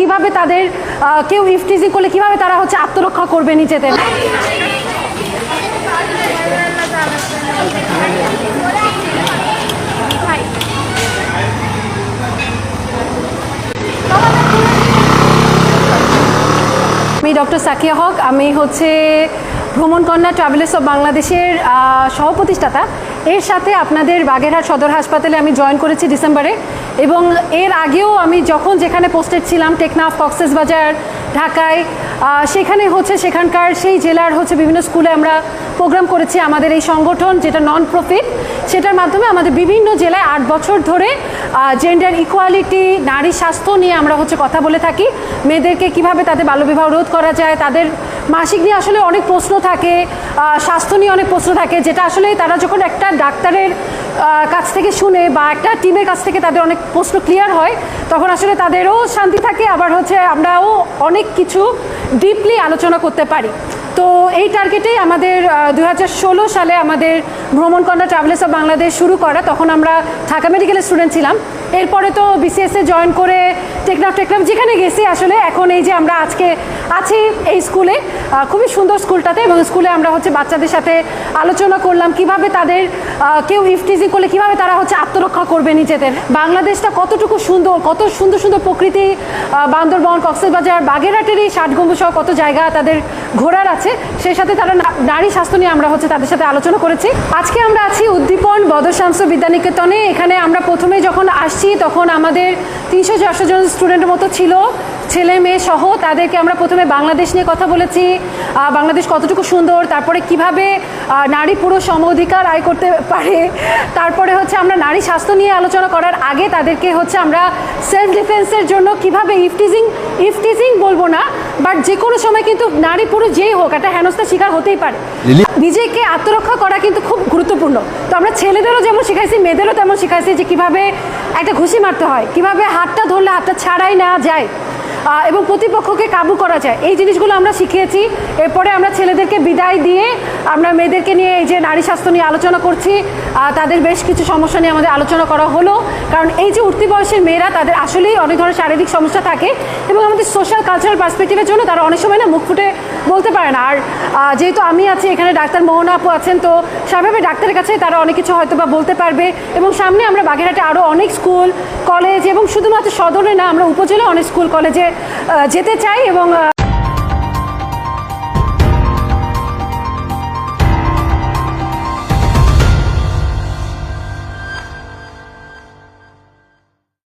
কীভাবে তাদের কেউ ইফটিজিং করলে কীভাবে তারা হচ্ছে আত্মরক্ষা করবে নিজেদের? আমি ডক্টর সাকিয়া হক, আমি হচ্ছে ভ্রমণ কন্যা ট্রাভেলার্স অফ বাংলাদেশের সহপ্রতিষ্ঠাতা। এর সাথে আপনাদের বাগেরহাট সদর হাসপাতালে আমি জয়েন করেছি ডিসেম্বরে এবং এর আগেও আমি যখন যেখানে পোস্টেড ছিলাম, টেকনাফ, কক্সেস বাজার, ঢাকায় সেখানে হচ্ছে সেখানকার সেই জেলার হচ্ছে বিভিন্ন স্কুলে আমরা প্রোগ্রাম করেছি আমাদের এই সংগঠন যেটা নন প্রফিট সেটার মাধ্যমে আমাদের বিভিন্ন জেলায় আট বছর ধরে জেন্ডার ইকুয়ালিটি নারী স্বাস্থ্য নিয়ে আমরা হচ্ছে কথা বলে থাকি। মেয়েদেরকে কীভাবে তাদের বাল্যবিবাহ রোধ করা যায়, তাদের মাসিক নিয়ে আসলে অনেক প্রশ্ন থাকে স্বাস্থ্য নিয়ে অনেক প্রশ্ন থাকে, যেটা আসলে তারা যখন একটা ডাক্তারের কাছ থেকে শুনে বা একটা টিমের কাছ থেকে তাদের অনেক প্রশ্ন ক্লিয়ার হয়, তখন আসলে তাদেরও শান্তি থাকে। আবার হচ্ছে আমরাও অনেক কিছু ডিপলি আলোচনা করতে পারি। তো এই টার্গেটেই আমাদের দু হাজার ষোলো সালে আমাদের Bhromonkonna travels travellers of Bangladesh শুরু করা, তখন আমরা ঢাকা মেডিকেলের স্টুডেন্ট ছিলাম। এরপরে তো বিসিএসে জয়েন করে টেকনাফ টেকনাফ যেখানে গেছি, আসলে এখন এই যে আমরা আজকে আছি এই স্কুলে খুবই সুন্দর স্কুলটাতে এবং স্কুলে আমরা হচ্ছে বাচ্চাদের সাথে আলোচনা করলাম, কীভাবে তাদের কেউ ইফটিজিং করলে কীভাবে তারা হচ্ছে আত্মরক্ষা করবে নিজেদের। বাংলাদেশটা কতটুকু সুন্দর, কত সুন্দর সুন্দর প্রকৃতি বান্দরবন, কক্সবাজার, বাগেরহাটের এই সহ কত জায়গা তাদের ঘোরার আছে, সেই সাথে তারা নারী স্বাস্থ্য নিয়ে আমরা হচ্ছে তাদের সাথে আলোচনা করেছি। আজকে আমরা আছি উদ্দীপন বদর বিদ্যানিকেতনে, এখানে আমরা প্রথমে যখন আসছি তখন আমাদের তিনশো চারশো জন স্টুডেন্টের মতো ছিল, ছেলে মেয়ে সহ, তাদেরকে আমরা প্রথমে বাংলাদেশ নিয়ে কথা বলেছি বাংলাদেশ কতটুকু সুন্দর, তারপরে কীভাবে নারী পুরুষ সম অধিকার আয় করতে পারে। তারপরে হচ্ছে আমরা নারী স্বাস্থ্য নিয়ে আলোচনা করার আগে তাদেরকে হচ্ছে আমরা সেলফ ডিফেন্সের জন্য কীভাবে ইফটিজিং ইফটিজিং বলব না বাট যে কোনো সময় কিন্তু নারী পুরুষ যেই হোক একটা হেনস্থার শিকার হতেই পারে। নিজেকে আত্মরক্ষা করা কিন্তু খুব গুরুত্বপূর্ণ। তো আমরা ছেলেদেরও যেমন শিখাইছি মেয়েদেরও তেমন শিখাইছি যে কীভাবে একটা ঘুষি মারতে হয় কীভাবে হাতটা ধরলে হাতটা ছাড়াই না যায়। এবং প্রতিপক্ষকে কাবু করা যায়। এই জিনিসগুলো আমরা শিখিয়েছি। এরপরে আমরা ছেলেদেরকে বিদায় দিয়ে আমরা মেয়েদেরকে নিয়ে এই যে নারী স্বাস্থ্য নিয়ে আলোচনা করছি। তাদের বেশ কিছু সমস্যা নিয়ে আমাদের আলোচনা করা হলো। কারণ এই যে উঠতি বয়সের মেয়েরা, তাদের আসলেই অনেক ধরনের শারীরিক সমস্যা থাকে এবং আমাদের সোশ্যাল কালচারাল পার্সপেক্টিভের জন্য তারা অনেক সময় না মুখ ফুটে বলতে পারে না। আর যেহেতু আমি আছি, এখানে ডাক্তার মোহনা আপু আছেন, তো স্বাভাবিক ডাক্তারের কাছে তারা অনেক কিছু হয়তো বা বলতে পারবে এবং সামনে আমরা বাগেরহাটে আরও অনেক স্কুল কলেজ এবং শুধুমাত্র সদরে না, আমরা উপজেলা অনেক স্কুল কলেজে যেতে চাই এবং